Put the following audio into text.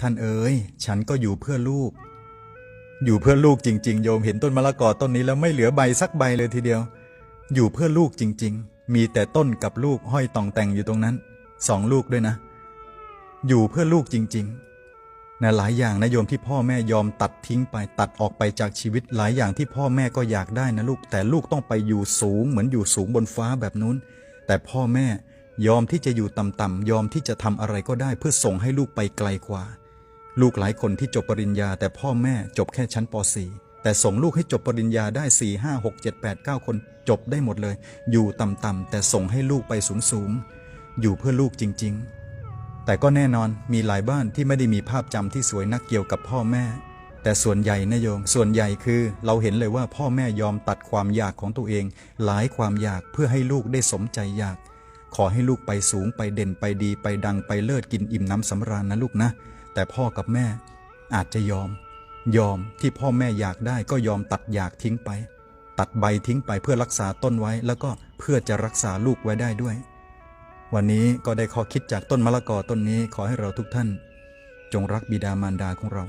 ท่านเอ๋ยฉันก็อยู่เพื่อลูก อยู่เพื่อลูกจริง ๆ โยมเห็นต้นมะละกอต้นนี้แล้วไม่เหลือใบสักใบเลยทีเดียว อยู่เพื่อลูกจริง ๆ มีแต่ต้นกับลูกห้อยตองแต่งอยู่ตรงนั้นสองลูกด้วยนะ อยู่เพื่อลูกจริงๆนะหลายอย่างนะโยมที่พ่อแม่ยอมตัดทิ้งไปตัดออกไปจากชีวิตหลายอย่างที่พ่อแม่ก็อยากได้นะลูก แต่ลูกต้องไปอยู่สูงเหมือนอยู่สูงบนฟ้าแบบนู้น แต่พ่อแม่ยอมที่จะอยู่ต่ำๆยอมที่จะทำอะไรก็ได้เพื่อส่งให้ลูกไปไกลกว่า ลูกหลายคนที่จบปริญญา แต่พ่อแม่จบแค่ชั้นป .4 แต่ส่งลูกให้จบปริญญาได้ 4 5 6 7 8 9 คน จบได้หมดเลย อยู่ต่ำๆแต่ส่งให้ลูกไปสูงๆ อยู่เพื่อลูกจริง ๆ แต่ก็แน่นอนมีหลายบ้านที่ไม่ได้มีภาพจำที่สวยนักเกี่ยวกับพ่อแม่ แต่ส่วนใหญ่นะโยม ส่วนใหญ่คือเราเห็นเลยว่าพ่อแม่ยอมตัดความอยากของตัวเอง หลายความอยากเพื่อให้ลูกได้สมใจอยาก ขอให้ลูกไปสูงไปเด่นไปดีไปดังไปเลิศกินอิ่มน้ำสำราญนะลูกนะ แต่พ่อกับแม่อาจจะยอม ยอมที่พ่อแม่อยากได้ก็ยอมตัดอยากทิ้งไป ตัดใบทิ้งไปเพื่อรักษาต้นไว้ แล้วก็เพื่อจะรักษาลูกไว้ได้ด้วย วันนี้ก็ได้ข้อคิดจากต้นมะละกอต้นนี้ขอให้เราทุกท่าน จงรักบิดามารดาของเรา